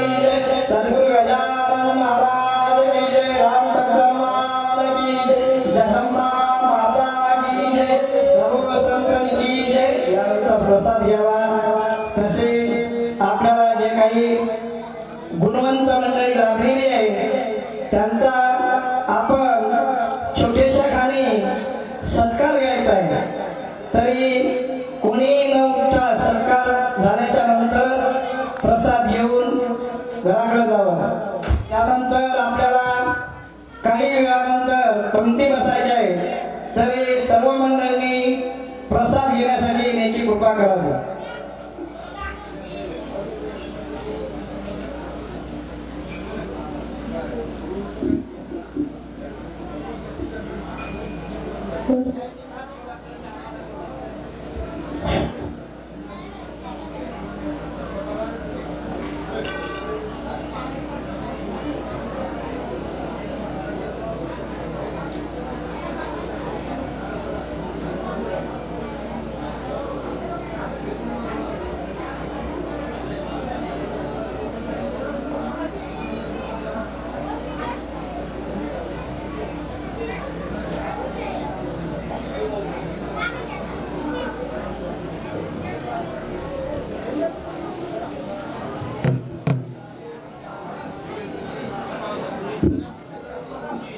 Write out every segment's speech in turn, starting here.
की घराकडे जावं. त्यानंतर आपल्याला काही वेळानंतर पंक्ती बसायची आहे. तरी सर्व मंडळांनी प्रसाद घेण्यासाठी येण्याची कृपा करावी.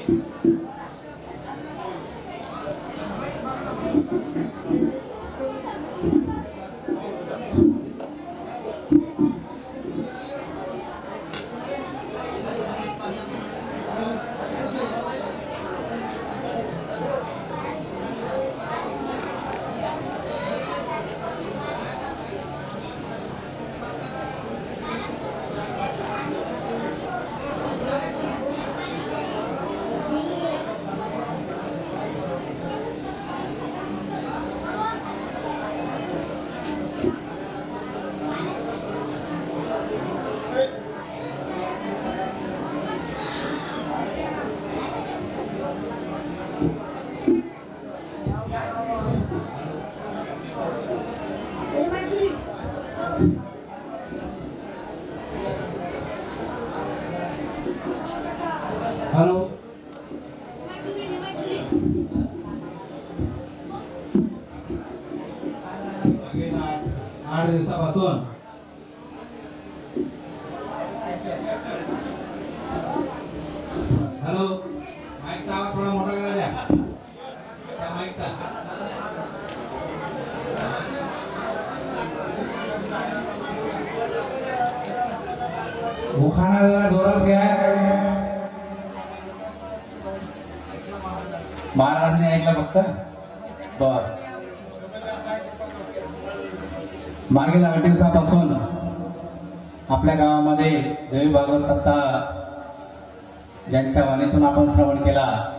Amen. आठ दिवसापासून. महाराजांनी फक्त बर. मागील आठ दिवसापासून आपल्या गावामध्ये देवी भागवत सत्ता ज्यांच्या वाणीतून आपण श्रवण केला.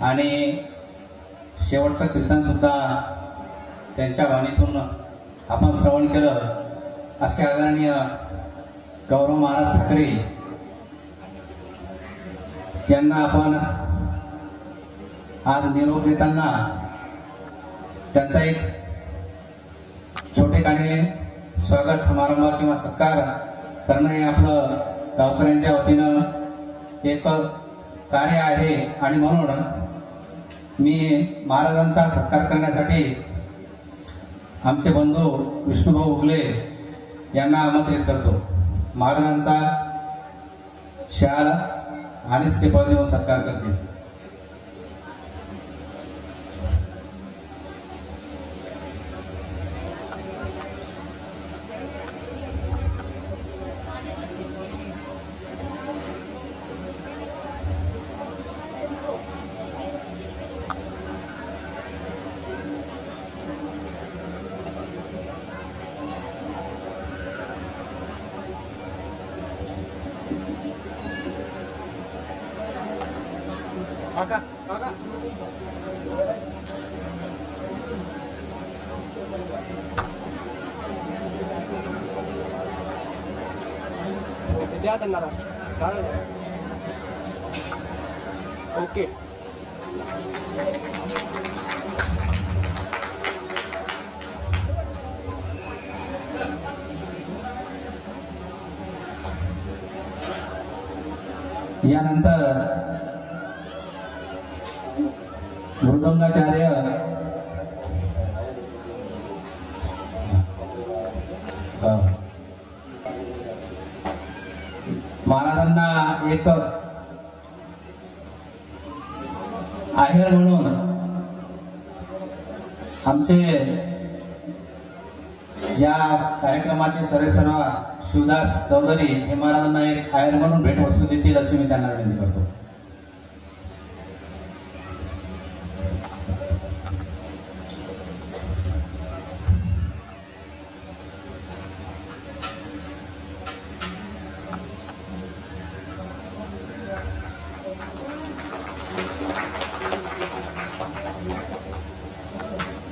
आणि शेवटचं कीर्तन सुद्धा त्यांच्या वाणीतून आपण श्रवण केलं. असे आदरणीय गौरव महाराज ठाकरे यांना आपण आज निरोप देताना त्यांचा एक छोटे छोटेखानी स्वागत समारंभ किंवा सत्कार करणं हे आपलं गावकऱ्यांच्या वतीनं एक कार्य आहे. आणि म्हणून मी महाराजांचा सत्कार करण्यासाठी आमचे बंधू विष्णुभाऊ उगले यांना आमंत्रित करतो. महाराजांचा शाल आणि श्रीफळ देऊन सत्कार करतील kelihatan nara. Ya. Oke. Okay. Ya nanti Murtungacarya Oh महाराजांना एक आहेर म्हणून आमचे या कार्यक्रमाचे सर्वेसर्वा शिवदास चौधरी हे महाराजांना एक आहेर म्हणून भेटवस्तू देतील अशी मी त्यांना विनंती करतो.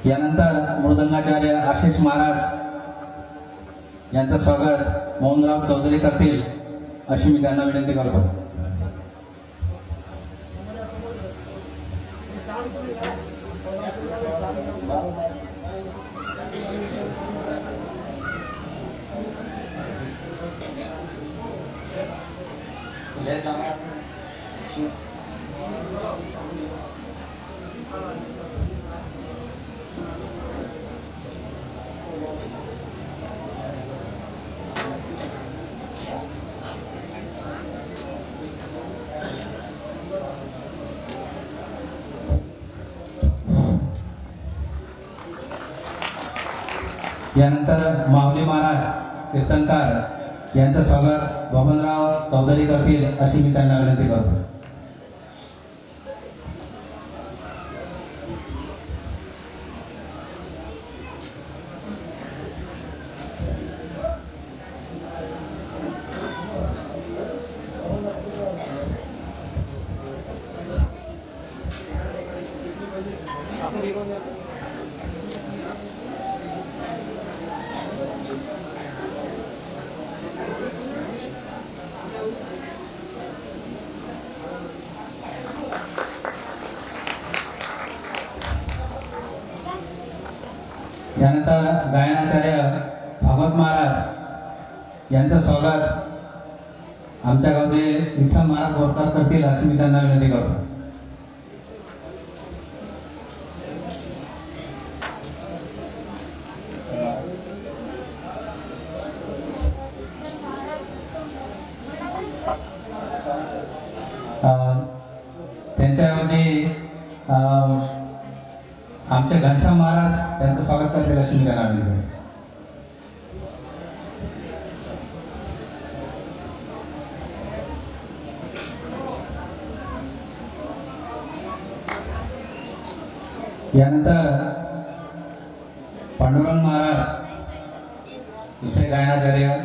यानंतर मृदंगाचार्य आशिष महाराज यांचं स्वागत मोहनराव चौधरी करतील अशी मी त्यांना विनंती करतो. यानंतर माऊली महाराज कीर्तनकार यांचं स्वागत बबनराव चौधरी करतील अशी मी त्यांना विनंती करतो. त्यानंतर गायनाचार्य भागवत महाराज यांचं स्वागत आमच्या गावचे विठ्ठल महाराज बोरकर करतील अशी मी त्यांना विनंती करतो. अं, त्यांच्यामध्ये अं, आमचे घनश्याम महाराज त्यांचं स्वागत करते लक्ष्मी मी यानंतर पांडुरंग महाराज दुसरे गायनाचार्य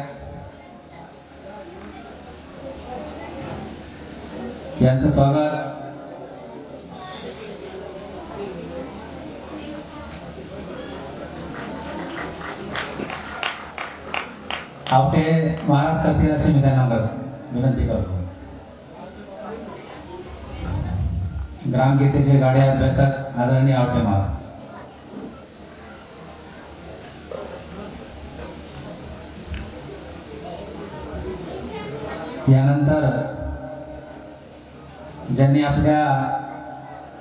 यांचं स्वागत आवटे महाराज करतील अशी मी त्यांना कर- विनंती करतो. ग्रामगीतेचे गाड्या अभ्यासात आदरणीय आवटे महाराज. यानंतर ज्यांनी आपल्या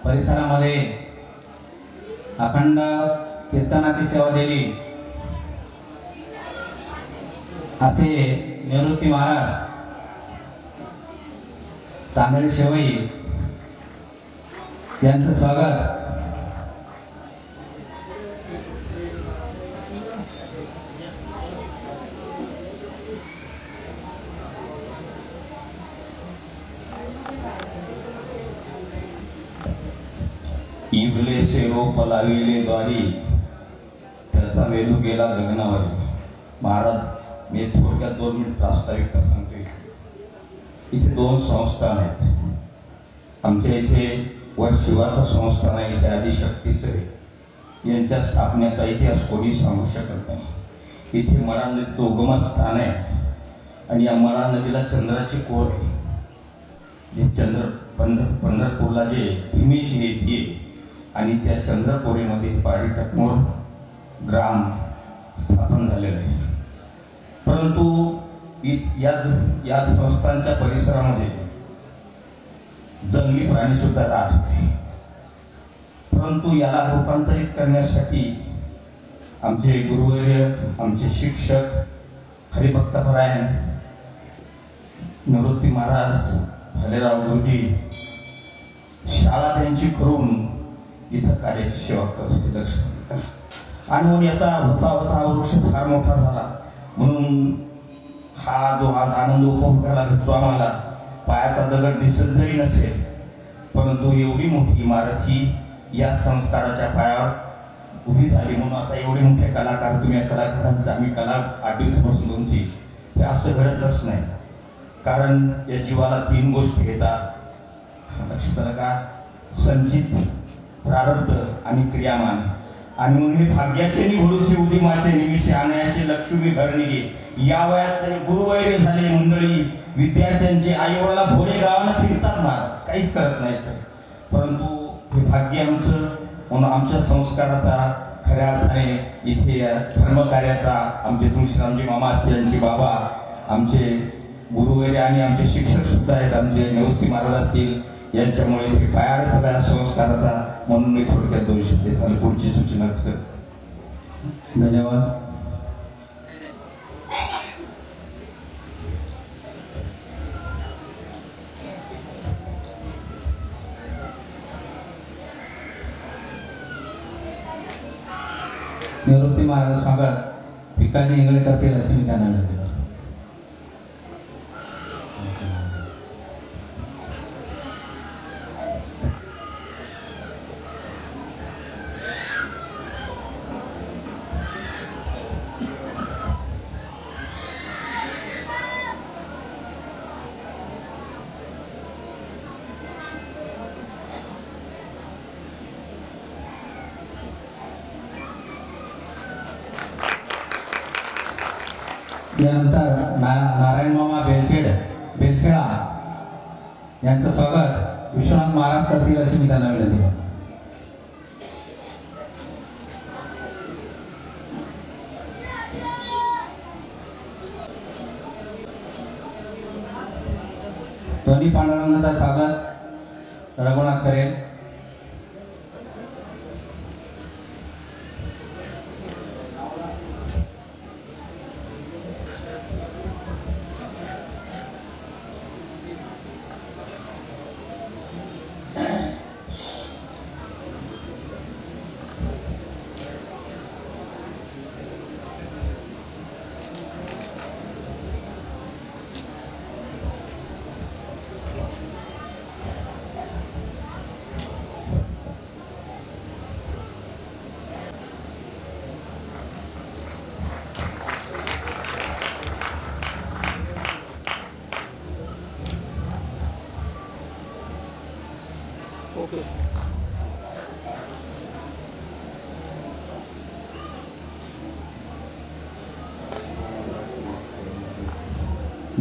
परिसरामध्ये अखंड कीर्तनाची सेवा दिली असे निवृत्ती महाराज तांदळी शेवई यांचं स्वागत. इवले रोप लाविले द्वारी त्याचा वेलू गेला गगनावर. महाराज मी थोडक्यात दोन मिनिट प्रास्ताविकता सांगतो इथे. इथे दोन संस्थान आहेत आमच्या इथे व शिवाचं संस्थान आहे इथे आदिशक्तीचं आहे. यांच्या स्थापनेचा इतिहास कोणी सांगू शकत नाही. इथे मरा नदीचं उगमस्थान आहे. आणि या मरा नदीला चंद्राची कोर आहे. जे चंद्र पंढर पंढरपूरला जे भीमेची येते आणि त्या चंद्रकोरेमध्ये पाडी टकमोर ग्राम स्थापन झालेलं आहे. परंतु इ- या संस्थांच्या परिसरामध्ये जंगली प्राणी सुद्धा राहत होते. परंतु याला रूपांतरित करण्यासाठी आमचे गुरुवर्य आमचे शिक्षक हरिभक्तपरायण निवृत्ती महाराज भालेराव गुरुजी शाळा त्यांची करून इथं कार्याची सेवा लक्ष आणि मग याचा होता होता वृक्ष फार मोठा झाला. म्हणून हा जो आज आनंद उपभोगायला भेटतो आम्हाला पायाचा दगड दिसत जरी नसेल परंतु एवढी मोठी इमारत ही या संस्काराच्या पायावर उभी झाली म्हणून आता एवढे मोठे कलाकार तुम्ही या कलाकारांचा आम्ही कला आठ दिवसापासून तुमची हे असं घडतच नाही. कारण या जीवाला तीन गोष्टी येतात. लक्षात का? संचित प्रारब्ध आणि क्रियामान आणि म्हणून हे भाग्याचे निवडूशी उदिमाचे निमिषे आणायचे लक्ष्मी घरणी या वयात गुरुवैर झाले मंडळी विद्यार्थ्यांचे आईवडला भोरे गावानं फिरतात महाराज काहीच करत नाही तर परंतु हे भाग्य आमचं म्हणून आमच्या संस्काराचा खऱ्या अर्थाने इथे या धर्मकार्याचा आमचे तुळशीरामजी मामा असतील यांचे बाबा आमचे गुरु वगैरे आणि आमचे शिक्षक सुद्धा आहेत आमचे नेवस्ती महाराज असतील यांच्यामुळे हे पायार सगळ्या संस्काराचा म्हणून मी थोडक्यात दोन शब्द सांगेन. पुढची सूचना सर धन्यवाद निवृत्ती महाराज स्वागत भिकाजी इंगळे करतील असे मी त्यांना विनंती ना नारायण मामा बेलखेड बेलखेडा यांचं स्वागत. विश्वनाथ महाराज करतील अशी मी त्यांना विनंती करतो. दोन्ही पांडुरंगाचा स्वागत रघुनाथ करेल.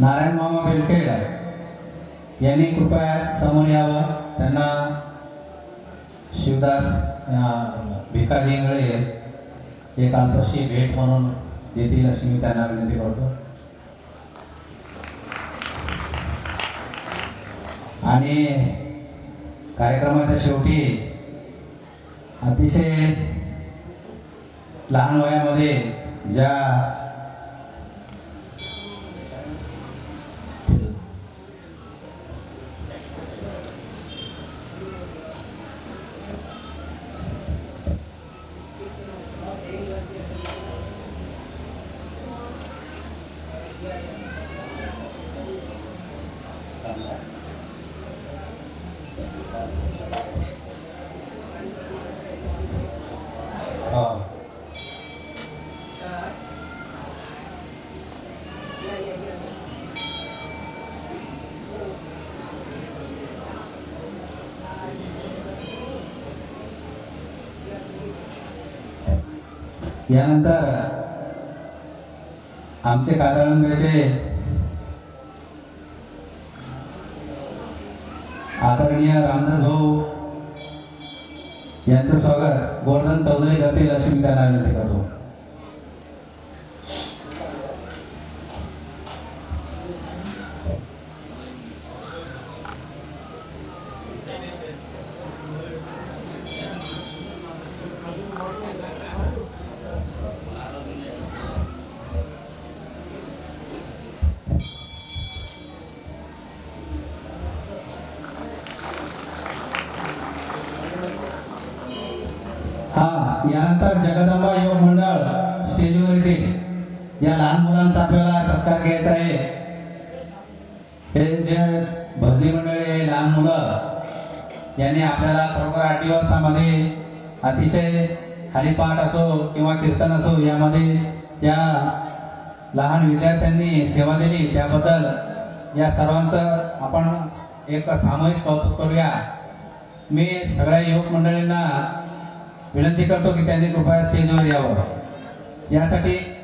नारायण मामा बेलखेड यांनी कृपया समोर यावं. त्यांना शिवदास भिकाजी इंगळे एक अल्पशी भेट म्हणून देतील अशी मी त्यांना विनंती करतो. आणि कार्यक्रमाच्या शेवटी अतिशय लहान वयामध्ये ज्या यानंतर आमचे कादळंब्याचे आदरणीय रामदास भाऊ यांचं स्वागत गोवर्धन चौधरी करतील अशी मी त्यांना विनंती करतो. त्यानंतर जगदंबा युवक मंडळ स्टेजवर येतील या लहान मुलांचा आपल्याला सत्कार घ्यायचा आहे. हे जे भजी मंडळी आहे लहान मुलं यांनी आपल्याला खरोखर आठ दिवसामध्ये अतिशय हरिपाठ असो किंवा कीर्तन असो यामध्ये या लहान विद्यार्थ्यांनी सेवा दिली. त्याबद्दल या सर्वांचं आपण एक सामूहिक कौतुक करूया. मी सगळ्या युवक मंडळींना विनंती करतो की त्यांनी कृपया स्टेजवर यावं. यासाठी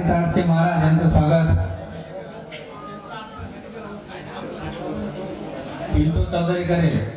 पारडी महाराज यांचं स्वागत. पिंटू चौधरी करेल.